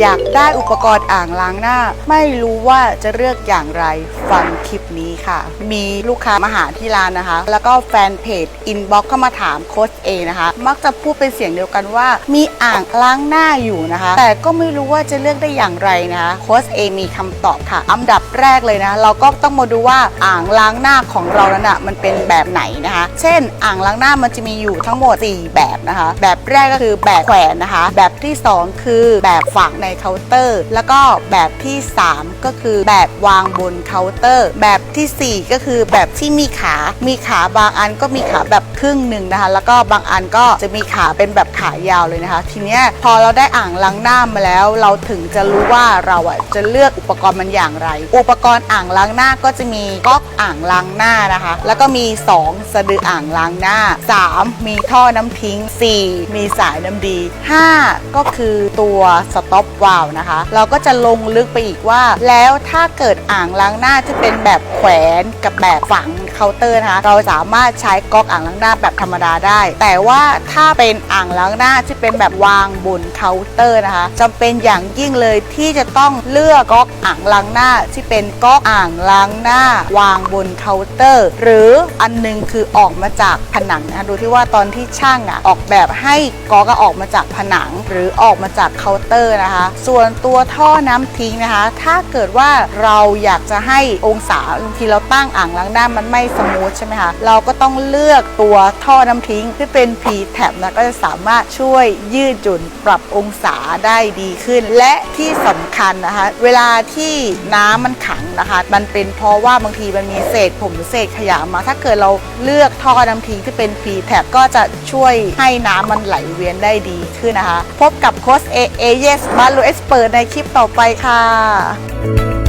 อยากได้อุปกรณ์อ่างล้างหน้า ไม่รู้ว่าจะเลือกอย่างไรฟังคลิปนี้ค่ะ มีลูกค้ามาหาที่ร้านนะคะ แล้วก็แฟนเพจอินบ็อกเข้ามาถามโค้ชเอนะคะ มักจะพูดเป็นเสียงเดียวกันว่า มีอ่างล้างหน้าอยู่นะคะ แต่ก็ไม่รู้ว่าจะเลือกได้อย่างไรนะคะโค้ชเอมีคำตอบค่ะอันดับแรกเลยนะเราก็ต้องมาดูว่าอ่างล้างหน้าของเรานั้นอะมันเป็นแบบไหนนะคะ เช่น อ่างล้างหน้ามันจะมีอยู่ทั้งหมด 4 แบบนะคะ แบบแรกก็คือแบบแขวนนะคะ แบบที่ 2 คือแบบฝังในเคาน์เตอร์ แล้วก็แบบที่ 3 ก็คือแบบวางบนเคาน์เตอร์ แบบทีสี่ 4 ก็คือแบบที่มีขา มีขาบางอันก็มีขาแบบครึ่งหนึ่งนะคะ แล้วก็บางอันก็จะมีขาเป็นแบบขายาวเลยนะคะ ทีเนี้ยพอเราได้อ่างล้างหน้ามาแล้ว เราถึงจะรู้ว่าเราอะจะเลือกอุปกรณ์มันอย่างไร อุปกรณ์อ่างล้างหน้าก็จะมีก๊อกอ่างล้างหน้านะคะ แล้วก็มี 2 สะดืออ่างล้างหน้า 3 มีท่อน้ำทิ้ง 4 มีสายน้ำดี 5 ก็คือตัวสต็อปวาลนะคะ เราก็จะลงลึกไปอีกว่า แล้วถ้าเกิดอ่างล้างหน้าจะเป็นแบบแขวนกับแบบฝัง เคาน์เตอร์นะคะเราสามารถใช้ก๊อกอ่างล้างหน้าแบบธรรมดาได้ แต่ว่าถ้าเป็นอ่างล้างหน้าที่เป็นแบบวางบนเคาน์เตอร์นะคะจำเป็นอย่างยิ่งเลยที่จะต้องเลือกก๊อกอ่างล้างหน้าที่เป็นก๊อกอ่างล้างหน้า วางบนเคาน์เตอร์ หรืออันหนึงคือออกมาจากผนังนะคะดูที่ว่าตอนที่ช่างอะออกแบบให้ก๊อกอออกมาจากผนัง หรือออกมาจากเคาน์เตอร์นะคะ ส่วนตัวท่อน้ำทิ้งนะคะ ถ้าเกิดว่าเราอยากจะให้องศาบางทีเราตั้งอ่างล้างหน้ามันไม่สมูทใช่ไหมคะเราก็ต้องเลือกตัวท่อน้ำทิ้งที่เป็น P tab นะก็จะสามารถช่วยยืดหยุ่นปรับองศาได้ดีขึ้น และที่สำคัญนะคะเวลาที่น้ำมันขังนะคะ มันเป็นเพราะว่าบางทีมันมีเศษผมหรือเศษขยะมา ถ้าเกิดเราเลือกท่อน้ำทิ้งที่เป็น P tab ก็จะช่วยให้น้ำมันไหลเวียนได้ดีขึ้นนะคะ พบกับโค้ชเอเอเยสบาลูเอ็กซ์เปิดในคลิปต่อไปค่ะ